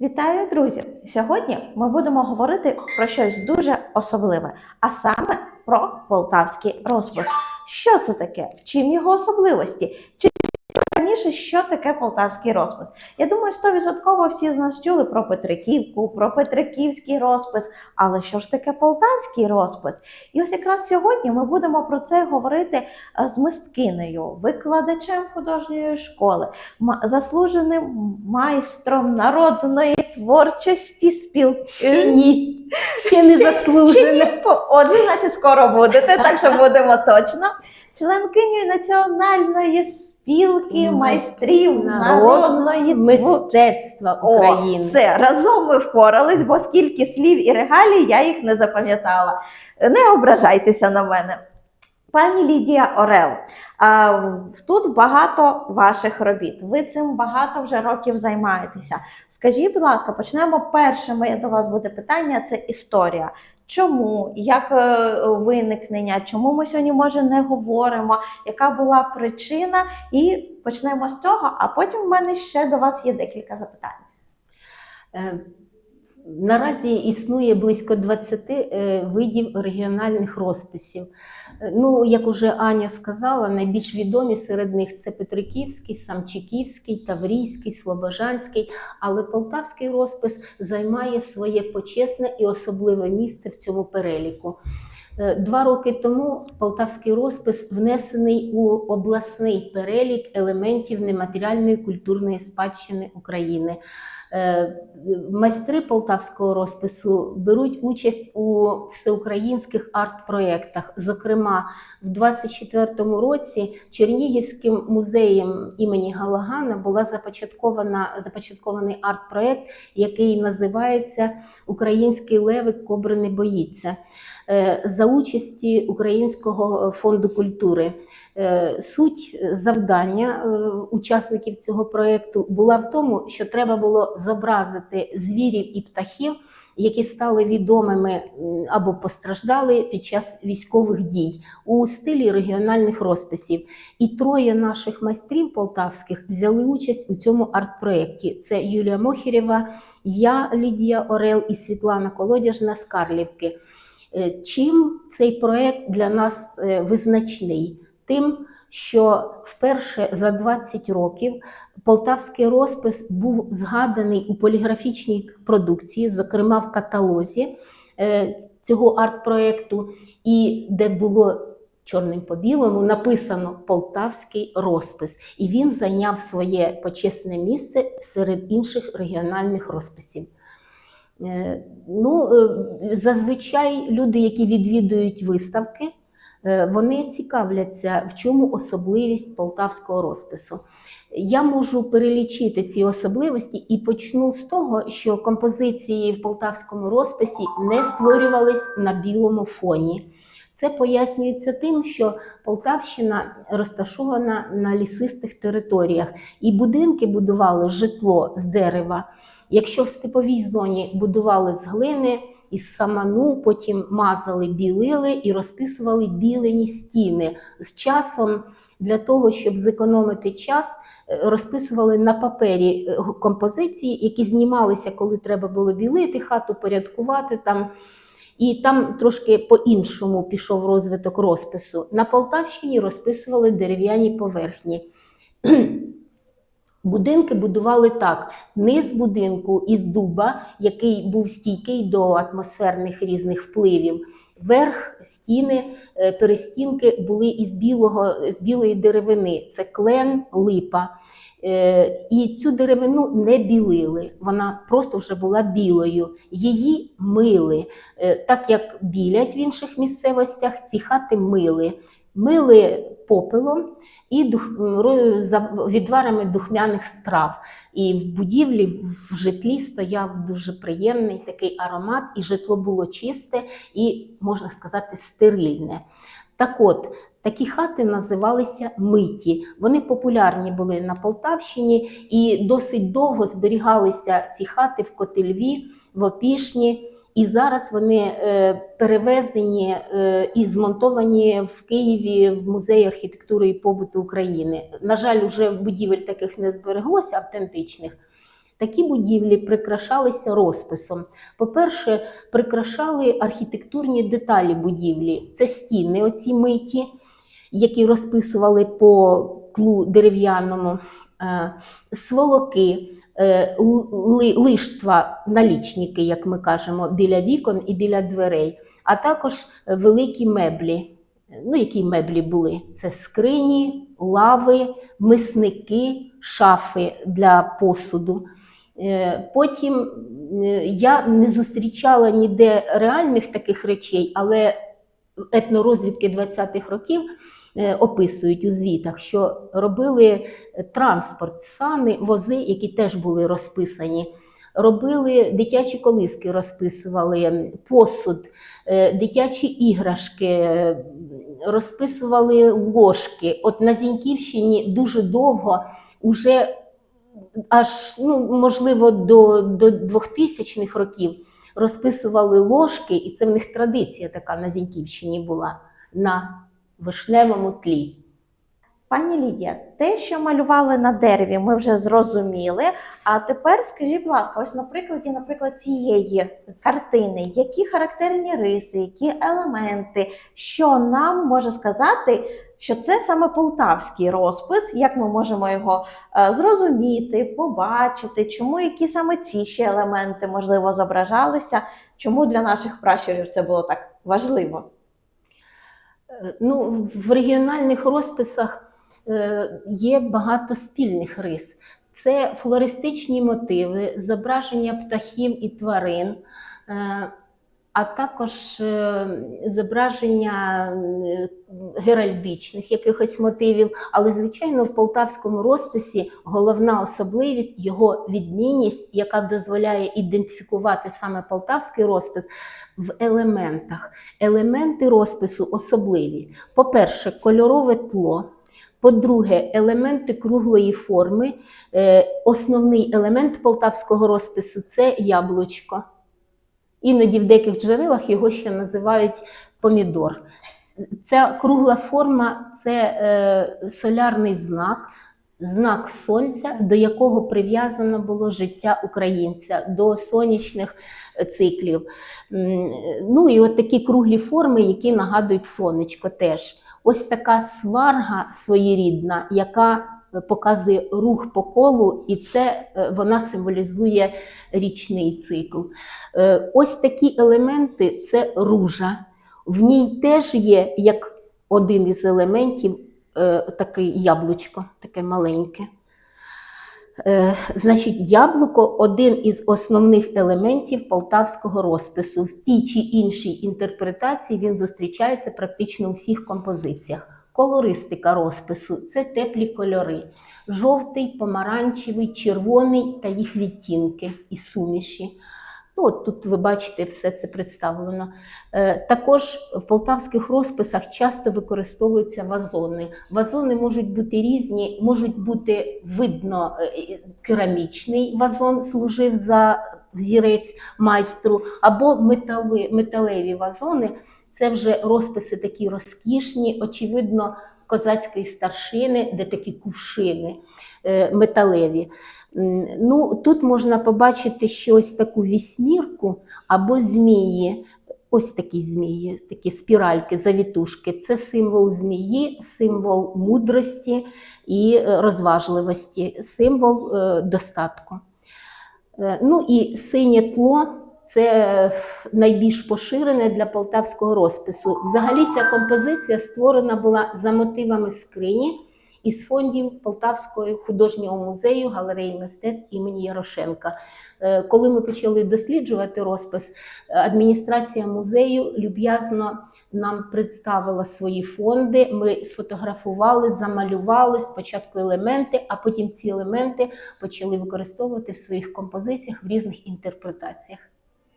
Вітаю, друзі! Сьогодні ми будемо говорити про щось дуже особливе, а саме про полтавський розпис. Що це таке? Чим його особливості? Чи раніше що таке полтавський розпис? Я думаю, 100% всі з нас чули про Петриківку, про Петриківський розпис. Але що ж таке полтавський розпис? І ось якраз сьогодні ми будемо про це говорити е, з мисткинею, викладачем художньої школи, заслуженим майстром народної творчості спілки. Ще не? По- Отже, значить, скоро будете, так що будемо точно. Членкинею національної спілки майстрів народної мистецтва О, України. все, разом ми впорались, бо скільки слів і регалій я їх не запам'ятала. Не ображайтеся на мене. Пані Лідія Орел, тут багато ваших робіт. Ви цим багато вже років займаєтеся. Скажіть, будь ласка, почнемо перше моє до вас буде питання: це історія. Чому, як е, виникнення, чому ми сьогодні може не говоримо, яка була причина? І почнемо з цього, а потім в мене ще до вас є декілька запитань. Наразі існує близько 20 е, видів регіональних розписів. Е, Ну, як уже Аня сказала, найбільш відомі серед них це Петриківський, Самчиківський, Таврійський, Слобожанський. Але полтавський розпис займає своє почесне і особливе місце в цьому переліку. Е, Два роки тому полтавський розпис внесений у обласний перелік елементів нематеріальної культурної спадщини України. Е, Майстри полтавського розпису беруть участь у всеукраїнських арт-проєктах. Зокрема, в 24-му році Чернігівським музеєм імені Галагана була започаткована започаткований арт-проєкт, який називається Український левик кобри не боїться е, за участі Українського фонду культури. Е, Суть завдання учасників цього проєкту була в тому, що треба було зобразити звірів і птахів, які стали відомими або постраждали під час військових дій у стилі регіональних розписів. І троє наших майстрів полтавських взяли участь у цьому арт-проєкті. Це Юлія Мохірєва, я Лідія Орел і Світлана Колодяжна з Карлівки. Е, Чим цей проєкт для нас е, визначний? Тим, що вперше за 20 років полтавський розпис був згаданий у поліграфічній продукції, зокрема в каталозі е, цього арт-проєкту, і де було чорним по білому написано полтавський розпис, і він зайняв своє почесне місце серед інших регіональних розписів. Е, Ну, е, зазвичай люди, які відвідують виставки, вони цікавляться, в чому особливість полтавського розпису. Я можу перелічити ці особливості і почну з того, що композиції в полтавському розписі не створювались на білому фоні. Це пояснюється тим, що Полтавщина розташована на лісистих територіях, і будинки будували житло з дерева. Якщо в степовій зоні будували з глини, із саману, потім мазали, білили і розписували білені стіни. З часом для того, щоб зекономити час, е, розписували на папері е, композиції, які знімалися, коли треба було білити, хату порядкувати там. І там трошки по-іншому пішов розвиток розпису. На Полтавщині розписували дерев'яні поверхні. Будинки будували так: низ будинку із дуба, який був стійкий до атмосферних різних впливів. Верх стіни, е, перестінки були із білого з білої деревини. Це клен, липа. Е, І цю деревину не білили, вона просто вже була білою. Її мили. Е, Так як білять в інших місцевостях, ці хати мили. Мили попелом і дух, відварами духмяних страв. І в будівлі, в житлі стояв дуже приємний такий аромат, і житло було чисте і, можна сказати, стерильне. Так от, такі хати називалися миті. Вони популярні були на Полтавщині і досить довго зберігалися ці хати в Котельві, в Опішні. І зараз вони е, перевезені е, і змонтовані в Києві в музеї архітектури і побуту України. На жаль, уже будівель таких не збереглося автентичних. такі будівлі прикрашалися розписом. По-перше, прикрашали архітектурні деталі будівлі. Це стіни, оці миті, які розписували по тлу дерев'яному, сволоки, е, лиштва, налічники, як ми кажемо, біля вікон і біля дверей, а також великі меблі. Ну, які меблі були? Це скрині, лави, мисники, шафи для посуду. Е, Потім е, я не зустрічала ніде реальних таких речей, але етнорозвідки 20-х років е, описують у звітах, що робили е, транспорт, сани, вози, які теж були розписані. Робили дитячі колиски, розписували посуд, е, дитячі іграшки, е, розписували ложки. От на Зіньківщині дуже довго, уже аж ну, можливо до, до 2000-х років розписували ложки, і це в них традиція така на Зіньківщині була на вишневому тлі. Пані Лідія, те, що малювали на дереві, ми вже зрозуміли. А тепер скажіть, будь ласка, ось на прикладі, наприклад, цієї картини, які характерні риси, які елементи, що нам може сказати, що це саме полтавський розпис, як ми можемо його е, зрозуміти, побачити, чому які саме ці ще елементи можливо зображалися, чому для наших пращурів це було так важливо? Е, Ну, в регіональних розписах е, є багато спільних рис. Це флористичні мотиви, зображення птахів і тварин, е, а також е, зображення геральдичних якихось мотивів. Але, звичайно, в полтавському розписі головна особливість його відмінність, яка дозволяє ідентифікувати саме полтавський розпис в елементах. Елементи розпису особливі. По-перше, кольорове тло. По-друге, елементи круглої форми. Е, Основний елемент полтавського розпису це яблучко. Іноді в деяких джерелах його ще називають помідор. Ця кругла форма це е, солярний знак, знак сонця, до якого прив'язано було життя українця, до сонячних циклів. Ну і от такі круглі форми, які нагадують сонечко теж. Ось така сварга своєрідна, яка показує рух по колу, і це е, вона символізує річний цикл. Е, Ось такі елементи це ружа. В ній теж є як один із елементів е, таке яблучко, таке маленьке. Значить, яблуко один із основних елементів полтавського розпису. В тій чи іншій інтерпретації він зустрічається практично у всіх композиціях. Колористика розпису це теплі кольори: жовтий, помаранчевий, червоний та їх відтінки і суміші. Ну, от тут ви бачите, все це представлено. Е, Також в полтавських розписах часто використовуються вазони. Вазони можуть бути різні, можуть бути видно е, керамічний вазон служив за взірець майстру, або метали, металеві вазони. Це вже розписи такі розкішні, очевидно, козацької старшини, де такі кувшини е, металеві. Ну, тут можна побачити ще ось таку вісьмірку або змії. Ось такі змії, такі спіральки, завітушки. Це символ змії, символ мудрості і е, розважливості, символ е, достатку. Ну і синє тло це найбільш поширене для полтавського розпису. Взагалі ця композиція створена була за мотивами скрині із фондів Полтавського художнього музею галереї мистецтв імені Ярошенка. Е, Коли ми почали досліджувати розпис, е, адміністрація музею люб'язно нам представила свої фонди. Ми сфотографували, замалювали спочатку елементи, а потім ці елементи почали використовувати в своїх композиціях в різних інтерпретаціях.